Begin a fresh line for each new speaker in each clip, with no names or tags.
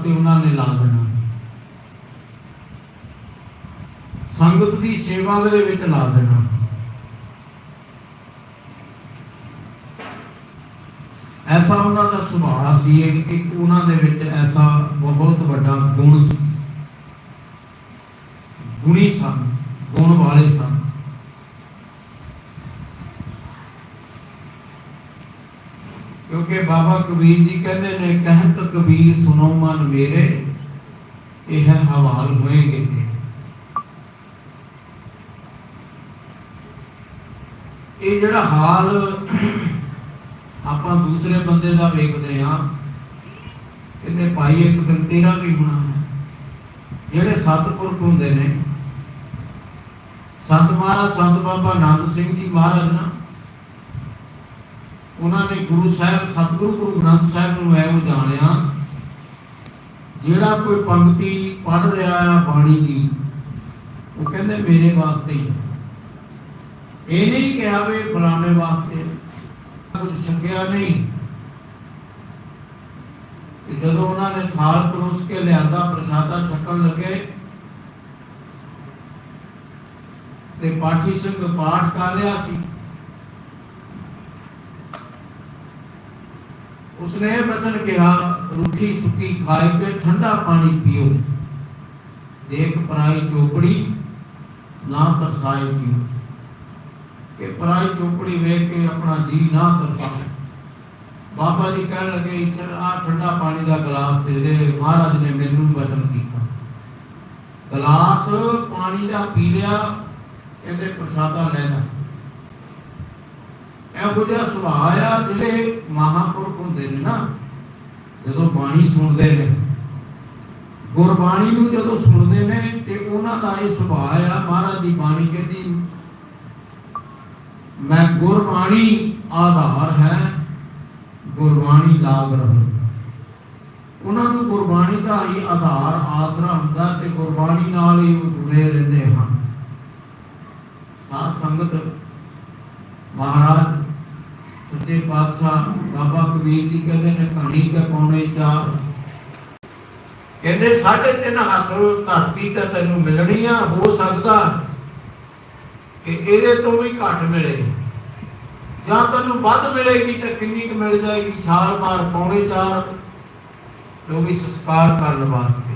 ਵਾਸਤੇ ਉਹਨਾਂ ਨੇ ਲਾ ਦੇਣਾ। ਸੰਗਤ ਦੀ ਸੇਵਾ ਦੇ ਵਿੱਚ ਲਾ ਦੇਣਾ। ਐਸਾ ਉਹਨਾਂ ਦਾ ਸੁਭਾਅ ਸੀ ਇੱਕ ਉਹਨਾਂ ਦੇ ਵਿੱਚ ਐਸਾ ਬਹੁਤ ਵੱਡਾ ਗੁਣ ਸੀ। ਗੁਣੀ ਸਨ ਗੁਣ ਵਾਲੇ ਸਨ ਕਿਉਂਕਿ ਬਾਬਾ ਕਬੀਰ ਜੀ ਕਹਿੰਦੇ ਨੇ ਕਹਿਤ ਕਬੀਰ ਸੁਨੋ ਮਨ ਮੇਰੇ, ਇਹ ਹਵਾਲ ਹੋਏਗੇ। ਇਹ ਜਿਹੜਾ ਹਾਲ ਆਪਾਂ ਦੂਸਰੇ ਬੰਦੇ ਦਾ ਵੇਖਦੇ ਆ ਇਹਨੇ ਭਾਈ ਇੱਕ ਦਿਨ ਤੇਰਾ ਵੀ ਹੋਣਾ ਹੈ? ਜਿਹੜੇ ਸਤਪੁਰਖ ਹੁੰਦੇ ਨੇ, ਸੰਤ ਮਹਾਰਾਜ, ਸੰਤ ਬਾਬਾ ਨੰਦ ਸਿੰਘ ਜੀ ਮਹਾਰਾਜ ਨਾ ਉਹਨਾਂ ਨੇ ਗੁਰੂ ਸਾਹਿਬ, ਸਤਿਗੁਰੂ ਗੁਰੂ ਗ੍ਰੰਥ ਸਾਹਿਬ ਨੂੰ ਐਵੇਂ ਜਾਣਿਆ, ਜਿਹੜਾ ਕੋਈ ਪੰਕਤੀ ਪੜ ਰਿਹਾ ਆ ਬਾਣੀ ਦੀ, ਉਹ ਕਹਿੰਦੇ ਮੇਰੇ ਵਾਸਤੇ ਹੀ ਇਹ ਨਹੀਂ ਕਿਹਾ ਵੀ ਫਲਾਣੇ ਵਾਸਤੇ ਕੁਝ ਸ਼ੰਕਿਆ ਨਹੀਂ। ਜਦੋਂ ਉਹਨਾਂ ਨੇ ਥਾਲ ਪਰੋਸ ਕੇ ਲਿਆਂਦਾ, ਪ੍ਰਸ਼ਾਦਾ ਛਕਣ ਲੱਗੇ, ਤੇ ਪਾਠੀ ਸਿੰਘ ਪਾਠ ਕਰ ਰਿਹਾ ਸੀ। ਉਸਨੇ ਬਚਨ ਕਿਹਾ, ਰੁੱਖੀ ਸੁੱਕੀ ਖਾਏ ਕੇ ਠੰਡਾ ਪਾਣੀ ਪੀਓ। ਦੇਖ ਪਰਾਈ ਚੋਪੜੀ, ਨਾ ਤਰਸਾਏ ਜੀਓ ਕਿ ਪਰਾਈ ਚੋਪੜੀ ਵੇਖ ਕੇ ਆਪਣਾ ਜੀ ਨਾ ਤਰਸਾਏ ਬਾਬਾ ਜੀ ਕਹਿਣ ਲੱਗੇ, ਈਸ਼ਰ, ਆ ਠੰਡਾ ਪਾਣੀ ਦਾ ਗਲਾਸ ਦੇ ਦੇ। ਮਹਾਰਾਜ ਨੇ ਮੈਨੂੰ ਬਚਨ ਕੀਤਾ। ਗਲਾਸ ਪਾਣੀ ਦਾ ਪੀ ਲਿਆ, ਕਹਿੰਦੇ ਪ੍ਰਸਾਦਾ ਲੈਣਾ ਇਹੋ ਜਿਹਾ ਸੁਭਾਅ ਆ ਜਿਹੜੇ ਮਹਾਪੁਰਖ ਹੁੰਦੇ ਨੇ ਨਾ, ਜਦੋਂ ਬਾਣੀ ਸੁਣਦੇ ਨੇ। ਗੁਰਬਾਣੀ ਨੂੰ ਜਦੋਂ ਸੁਣਦੇ ਨੇ ਤੇ ਉਹਨਾਂ ਦਾ ਇਹ ਸੁਭਾਅ ਆ, ਮਹਾਰਾਜ ਦੀ ਬਾਣੀ ਕਹਿੰਦੀ, ਮੈਂ ਗੁਰਬਾਣੀ ਆਧਾਰ ਹੈ, ਗੁਰਬਾਣੀ ਲਾਗ ਰਹੂੰ। ਉਹਨਾਂ ਨੂੰ ਗੁਰਬਾਣੀ ਦਾ ਹੀ ਆਧਾਰ ਆਸਰਾ ਹੁੰਦਾ ਤੇ ਗੁਰਬਾਣੀ ਨਾਲ ਹੀ ਉਹ ਜੁੜੇ ਰਹਿੰਦੇ ਹਨ। ਸਾਧ ਸੰਗਤ, ਮਹਾਰਾਜ ਪਾਤਸ਼ਾਹ ਬਾਬਾ ਕਬੀਰ ਜੀ ਕਹਿੰਦੇ ਨੇ ਕਹਾਣੀ ਕੇ ਪੌਣੇ ਚਾਰ। ਕਹਿੰਦੇ, ਸਾਢੇ ਤਿੰਨ ਹੱਥ ਧਰਤੀ ਤਾਂ ਤੈਨੂੰ ਮਿਲਣੀ ਆ, ਹੋ ਸਕਦਾ ਕਿ ਇਹਦੇ ਤੋਂ ਵੀ ਘੱਟ ਮਿਲੇ। ਜਾਂ ਤੈਨੂੰ ਵੱਧ ਮਿਲੇਗੀ ਤਾਂ ਕਿੰਨੀ ਕੁ ਮਿਲ ਜਾਏਗੀ? ਛਾਲ ਮਾਰ ਪੌਣੇ ਚਾਰ ਜੋ ਵੀ ਸੰਸਕਾਰ ਕਰਨ ਵਾਸਤੇ।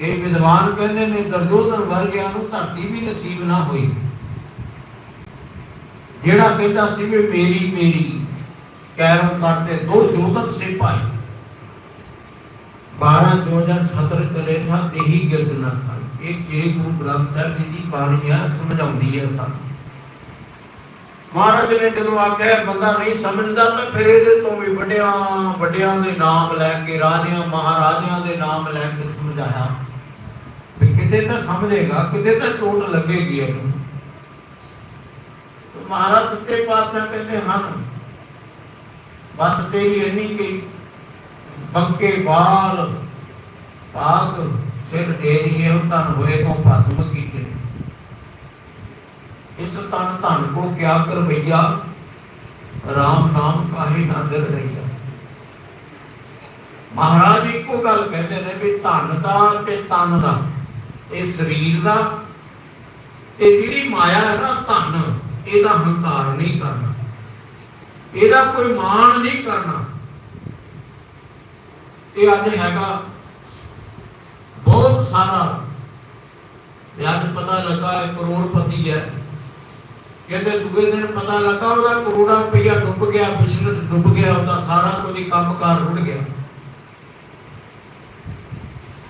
ਇਹ ਵਿਦਵਾਨ ਕਹਿੰਦੇ ਨੇ ਦਰਜੋਧਨ ਵਰਗਿਆਂ ਨੂੰ ਧਰਤੀ ਵੀ ਨਸੀਬ ਨਾ ਹੋਈ। ਜਿਹੜਾ ਕਹਿੰਦਾ ਸੀ ਵੀ ਮੇਰੀ ਮੇਰੀ ਕੈਰੋਂ ਕਰਤੇ ਦੋ ਜੋਤਕ ਸੇ ਭਾਈ। 12 ਜੋਜਨ ਸਤਰ ਥਾ ਤੇਹੀ ਗਿਰਦ ਨਾ ਖਾਈ। ਇਹ ਛੇ ਗੁਰੂ ਗ੍ਰੰਥ ਸਾਹਿਬ ਜੀ ਦੀ ਬਾਣੀ ਆ, ਸਮਝਾਉਂਦੀ ਹੈ ਸਾਨੂੰ। ਮਹਾਰਾਜ ਨੇ ਜਦੋਂ ਆਖਿਆ, ਬੰਦਾ ਨਹੀਂ ਸਮਝਦਾ ਤਾਂ ਫਿਰ ਇਹਦੇ ਤੋਂ ਵੀ ਵੱਡਿਆਂ ਵੱਡਿਆਂ ਦੇ ਨਾਮ ਲੈ ਕੇ, ਰਾਜਿਆਂ, ਮਹਾਰਾਜਿਆਂ ਦੇ ਨਾਮ ਲੈ ਕੇ ਸਮਝਾਇਆ। ਵੀ ਕਿਤੇ ਤਾਂ ਸਮਝੇਗਾ, ਕਿਤੇ ਤਾਂ ਚੋਟ ਲੱਗੇਗੀ ਇਹਨੂੰ। ਮਹਾਰਾਜ ਸੱਤੇ ਪਾਤਸ਼ਾਹ ਕਹਿੰਦੇ ਹਨ, ਬਸ ਤੇਰੀ ਇੰਨੀ ਕਿ ਬੰਕੇ ਬਾਲ ਪਾਕ ਸਿਰ ਡੇਰੀਏ ਉਹ ਤਨ ਹੋਏ ਕੋ ਭਸਮ ਕੀਤੇ। ਇਸ ਤਨ ਧਨ ਕੋ ਕਿਆ ਕਰ ਭਈਆ RAM ਨਾਮ ਕਾਹੇ ਨਾ ਰਹੀਆ। ਮਹਾਰਾਜ ਇੱਕੋ ਗੱਲ ਕਹਿੰਦੇ ਨੇ ਵੀ ਧਨ ਦਾ ਤੇ ਤਨ ਦਾ, ਇਹ ਸਰੀਰ ਦਾ, ਤੇ ਜਿਹੜੀ ਮਾਇਆ ਹੈ ਨਾ ਧਨ ਇਹਦਾ ਹੰਕਾਰ ਨਹੀਂ ਕਰਨਾ। ਇਹਦਾ ਕੋਈ ਮਾਣ ਨਹੀਂ ਕਰਨਾ। ਇਹ ਅੱਜ ਹੈਗਾ ਬਹੁਤ ਸਾਰਾ। ਇਹ ਅੱਜ ਪਤਾ ਲੱਗਾ ਇਹ ਕਰੋੜਪਤੀ ਹੈ। ਕਹਿੰਦੇ ਦੂਏ ਦਿਨ ਪਤਾ ਲੱਗਾ ਉਹਦਾ ਕਰੋੜਾਂ ਰੁਪਇਆ ਡੁੱਬ ਗਿਆ ਬਿਜ਼ਨਸ ਡੁੱਬ ਗਿਆ, ਉਹਦਾ ਸਾਰਾ ਕੁਝ ਕੰਮਕਾਰ ਰੁੜ ਗਿਆ।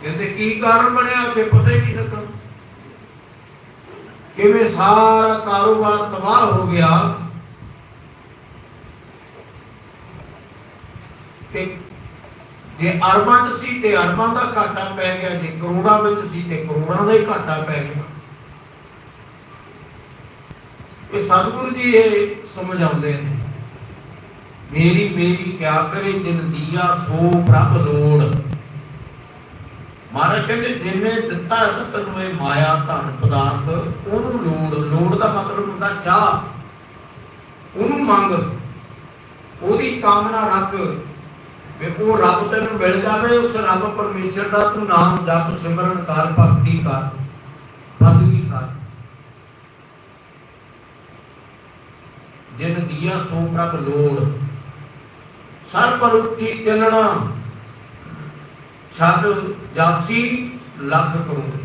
ਕਹਿੰਦੇ ਕੀ ਕਾਰਨ ਬਣਿਆ? ਕਿ ਪਤਾ ਹੀ ਨਹੀਂ ਲੱਗਾ। ਕਿਵੇਂ ਸਾਰਾ ਕਾਰੋਬਾਰ ਤਬਾਹ ਹੋ ਗਿਆ ਤੇ ਜੇ ਅਰਬਾਂ 'ਚ ਸੀ ਤੇ ਅਰਬਾਂ ਦਾ ਘਾਟਾ ਪੈ ਗਿਆ, ਜੇ ਕਰੋੜਾਂ ਵਿੱਚ ਸੀ ਤੇ ਕਰੋੜਾਂ ਦਾ ਹੀ ਘਾਟਾ ਪੈ ਗਿਆ। ਇਹ ਸਤਿਗੁਰੂ ਜੀ ਇਹ ਸਮਝਾਉਂਦੇ ਨੇ, ਮੇਰੀ ਮੇਰੀ ਕਿਆ ਕਰੇ ਜਿਨ ਦੀਆ ਸੋ ਪ੍ਰਭ ਲੋੜ। ਮਹਾਰਾਜ ਕਹਿੰਦੇ ਜਿਵੇਂ ਦਿੱਤਾ ਹੈ ਤੈਨੂੰ ਇਹ ਮਾਇਆ, ਧਨ, ਪਦਾਰਥ, ਉਹਨੂੰ ਲੋੜ ਲੋੜ ਦਾ ਮਤਲਬ ਹੁੰਦਾ ਚਾਹ। ਉਹਨੂੰ ਮੰਗ, ਉਹਦੀ ਕਾਮਨਾ ਰੱਖ ਵੀ ਉਹ ਰੱਬ ਤੈਨੂੰ ਮਿਲ ਜਾਵੇ, ਉਸ ਰੱਬ ਪਰਮੇਸ਼ਰ ਦਾ ਤੂੰ ਨਾਮ ਜਪ, ਸਿਮਰਨ ਕਰ, ਭਗਤੀ ਕਰ, ਬੰਦਗੀ ਕਰ। ਜਿਨ ਦੀਆ ਸੋ ਪ੍ਰਭ ਲੋੜ ਸਰ ਪਰ ਚੱਲਣਾ। ਛੱਡ ਜਾਸੀ ਲੱਖ ਕਰੋੜ।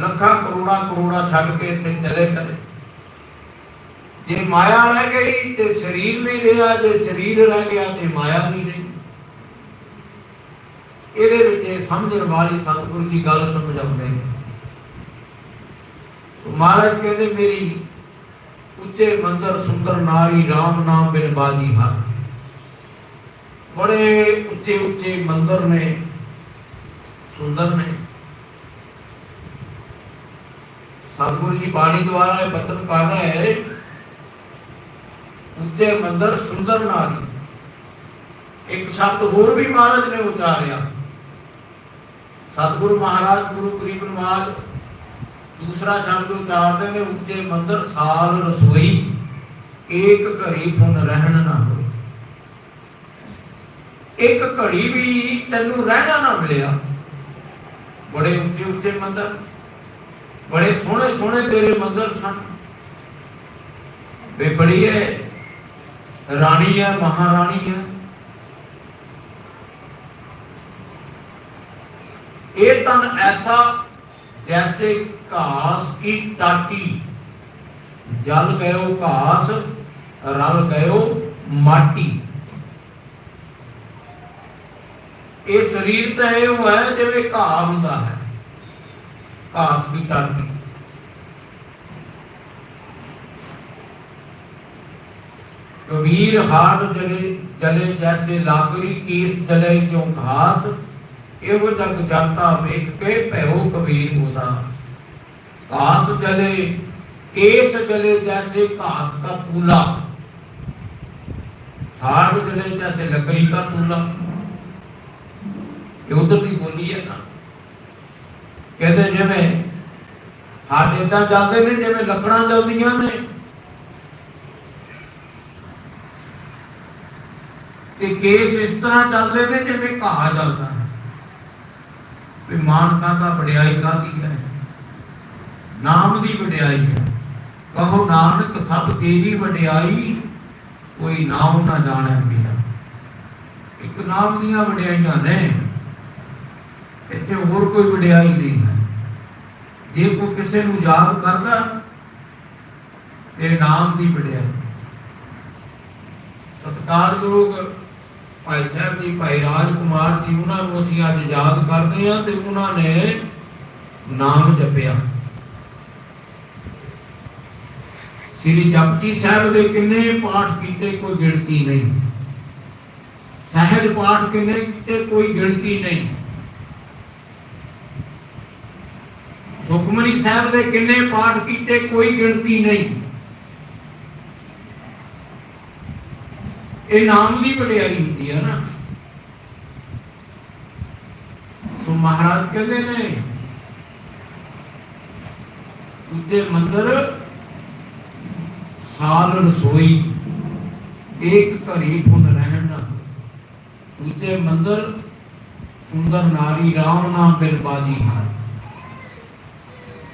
ਲੱਖਾਂ ਕਰੋੜਾਂ ਕਰੋੜਾਂ ਛੱਡ ਕੇ ਇੱਥੇ ਚਲੇ ਗਏ। ਜੇ ਮਾਇਆ ਰਹਿ ਗਈ ਤੇ ਸਰੀਰ ਨਹੀਂ ਰਿਹਾ, ਜੇ ਸਰੀਰ ਰਹਿ ਗਿਆ ਤੇ ਮਾਇਆ ਨਹੀਂ ਰਹੀ। ਇਹਦੇ ਵਿੱਚ ਇਹ ਸਮਝਣ ਵਾਲੀ ਸਤਿਗੁਰੂ ਜੀ ਗੱਲ ਸਮਝਾਉਂਦੇ ਨੇ। ਸੋ ਮਹਾਰਾਜ ਕਹਿੰਦੇ, ਮੇਰੀ ਉੱਚੇ ਮੰਦਰ ਸੁੰਦਰ ਨਾਰੀ RAM ਨਾਮ ਬਿਨ ਬਾਜੀ ਹਰ ਬੜੇ ਉੱਚੇ ਉੱਚੇ ਮੰਦਰ ਨੇ, ਸੁੰਦਰ ਨੇ। ਸਤਿਗੁਰੂ ਜੀ ਬਾਣੀ ਦੁਆਰਾ ਇਹ ਬਚਨ ਕਰ ਰਹੇ ਹੈ ਉੱਚੇ ਮੰਦਰ ਸੁੰਦਰ ਨਾਰੀ ਇੱਕ ਸ਼ਬਦ ਹੋਰ ਵੀ ਮਹਾਰਾਜ ਨੇ ਉਚਾਰਿਆ। ਸਤਿਗੁਰੂ ਮਹਾਰਾਜ, ਗੁਰੂ ਗਰੀਬ ਨਵਾਜ, ਦੂਸਰਾ ਸ਼ਬਦ ਉਚਾਰਦੇ ਨੇ, ਉੱਚੇ ਮੰਦਰ ਸਾਲ ਰਸੋਈ, ਏਕ ਘੜੀ ਫੁਨ ਰਹਿਣ ਨਾ ਇੱਕ ਘੜੀ ਵੀ ਤੈਨੂੰ ਰਹਿਣਾ ਨਾ ਮਿਲਿਆ। ਬੜੇ ਉੱਚੇ ਉੱਚੇ ਮੰਦਰ, ਬੜੇ ਸੋਹਣੇ ਸੋਹਣੇ ਤੇਰੇ ਮੰਦਰ ਸਨ। ਵੇ ਬੜੀ ਹੈ, ਰਾਣੀ ਹੈ, ਮਹਾਰਾਣੀ ਹੈ। ਇਹ ਤਨ ਐਸਾ, ਜੈਸੇ ਘਾਸ ਕੀ ਟਾਟੀ। ਜਲ ਗਇਓ ਘਾਸ, ਰਲ ਗਇਓ ਮਾਟੀ। ਇਹ ਸਰੀਰ ਤਾਂ ਇਹ ਹੈ ਜਿਵੇਂ ਘਾਹ ਹੁੰਦਾ ਹੈ ਘਾਸ ਦੀ ਟਾਟੀ ਕਬੀਰ ਹਾਟ ਜਲੇ ਜਲੇ ਜੈਸੇ ਲਾਗਰੀ ਕੇਸ ਜਲੇ ਕਿਉਂ ਘਾਸ ਇਹੋ ਜਗ ਜਾਤਾ ਵੇਖ ਕੇ ਭਇਓ ਕਬੀਰ ਉਦਾਸ ਘਾਸ ਜਲੇ ਕੇਸ ਜਲੇ ਜੈਸੇ घास का तूला हाड़ जले जैसे लकड़ी का तूला ਇਹ ਉਧਰ ਦੀ ਬੋਲੀ ਹੈ ਨਾ। ਕਹਿੰਦੇ ਜਿਵੇਂ ਹੱਡ ਏਦਾਂ ਜਾਂਦੇ ਨੇ, ਜਿਵੇਂ ਲੱਕੜਾਂ ਜਲਦੀਆਂ ਨੇ। ਤੇ ਕੇਸ ਇਸ ਤਰ੍ਹਾਂ ਚੱਲਦੇ ਨੇ ਜਿਵੇਂ ਘਾਹ ਜਲਦਾ ਹੈ। ਵੀ ਮਾਨ ਕਾਹਦਾ ਵਡਿਆਈ ਕਾਹਦੀ ਹੈ? ਨਾਮ ਦੀ ਵਡਿਆਈ ਹੈ। ਕਹੋ ਨਾਨਕ, ਸਭ ਤੇਰੀ ਵਡਿਆਈ, ਕੋਈ ਨਾਮ ਨਾ ਜਾਣੈ ਮੇਰਾ। ਇੱਕ ਨਾਮ ਦੀਆਂ ਵਡਿਆਈਆਂ ਨੇ। ਇੱਥੇ ਹੋਰ ਕੋਈ ਵਡਿਆਈ ਨਹੀਂ ਹੈ। ਜੇ ਕੋਈ ਕਿਸੇ ਨੂੰ ਯਾਦ ਕਰਦਾ, ਇਹ ਨਾਮ ਦੀ ਵਡਿਆਈ। ਸਤਿਕਾਰਯੋਗ ਭਾਈ ਸਾਹਿਬ ਜੀ, ਭਾਈ ਰਾਜ ਕੁਮਾਰ ਜੀ, ਉਹਨਾਂ ਨੂੰ ਅਸੀਂ ਅੱਜ ਯਾਦ ਕਰਦੇ ਹਾਂ ਤੇ ਉਹਨਾਂ ਨੇ ਨਾਮ ਜਪਿਆ। ਸ੍ਰੀ ਜਪਜੀ ਸਾਹਿਬ ਦੇ ਕਿੰਨੇ ਪਾਠ ਕੀਤੇ, ਕੋਈ ਗਿਣਤੀ ਨਹੀਂ। ਸਹਿਜ ਪਾਠ ਕਿੰਨੇ ਕੀਤੇ, ਕੋਈ ਗਿਣਤੀ ਨਹੀਂ। ਸੁਖਮਨੀ ਸਾਹਿਬ ਦੇ ਕਿੰਨੇ ਪਾਠ ਕੀਤੇ, ਕੋਈ ਗਿਣਤੀ ਨਹੀਂ। ਇਹ ਨਾਮ ਦੀ ਵਡਿਆਈ ਹੁੰਦੀ ਹੈ ਨਾ। ਸੋ ਮਹਾਰਾਜ ਕਹਿੰਦੇ ਨੇ ਉੱਤੇ ਮੰਦਰ, ਸਾਲ ਰਸੋਈ ਇੱਕ ਘਰੀ ਫੁੱਲ ਰਹਿਣ ਦੂਜੇ ਉੱਤੇ ਮੰਦਰ, ਸੁੰਦਰ ਨਾਰੀ ਰਾਮ ਨਾਮ ਬਿਨ ਬਾਜੀ ਹਾਰ।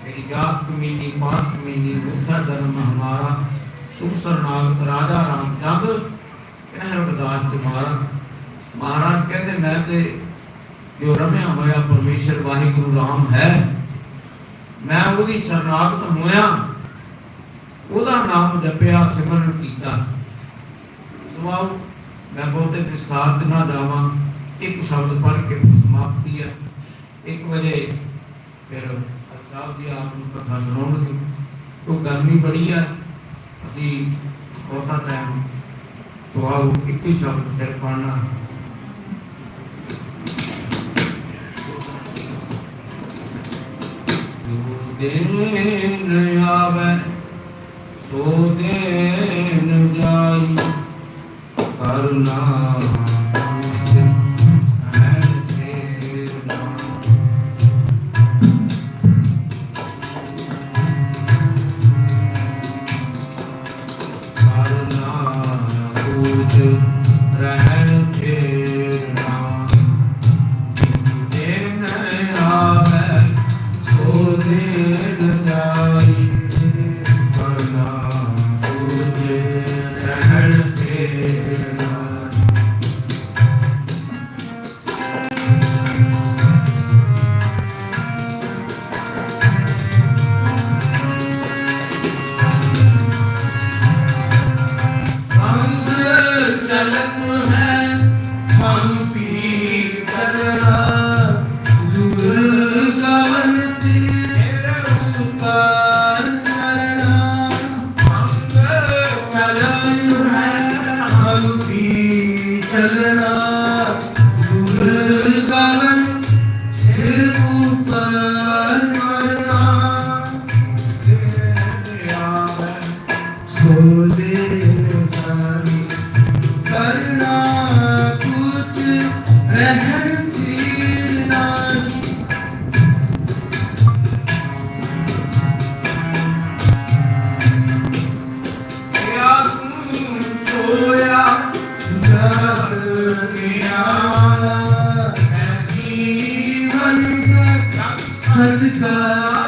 मेरी जात कमीनी पात कमीनी मुझा जन्म हमारा तुम शरणागत राजा रामचंद्र ਕਹਿ ਰਵਿਦਾਸ ਜੀ ਮਹਾਰਾਜ ਮਹਾਰਾਜ ਕਹਿੰਦੇ ਮੈਂ ਤੇ ਜੋ ਰਮਿਆ ਹੋਇਆ ਪਰਮੇਸ਼ਰ ਵਾਹਿਗੁਰੂ ਰਾਮ ਹੈ ਮੈਂ ਉਹਦੀ ਸ਼ਰਨਾਗਤ ਹੋਇਆ ਉਹਦਾ ਨਾਮ ਜਪਿਆ ਸਿਮਰਨ ਕੀਤਾ ਸੁਆਓ ਮੈਂ ਬਹੁਤੇ ਵਿਸਥਾਰ ਚ ਨਾ ਜਾਵਾਂ ਇੱਕ ਸ਼ਬਦ ਪੜ੍ਹ ਕੇ ਸਮਾਪਤੀ ਹੈ 1 ਵਜੇ ਫਿਰ ਸਾਹਿਬ ਜੀ ਆਪ ਨੂੰ ਕਥਾ ਸੁਣਾਉਣਗੇ। ਉਹ ਗਰਮੀ ਬੜੀ ਹੈ ਅਸੀਂ ਬਹੁਤਾ ਟਾਈਮ ਸੁਆਉ ਇੱਕ ਹੀ ਸ਼ਬਦ ਸਿਰ ਪਾਣਾ ਜੋ ਆਵੇ, ਸੋ ਦੇਨ
ਗਿਆਨ ਹੈ ਜੀਵਨ ਸਚ ਕਾ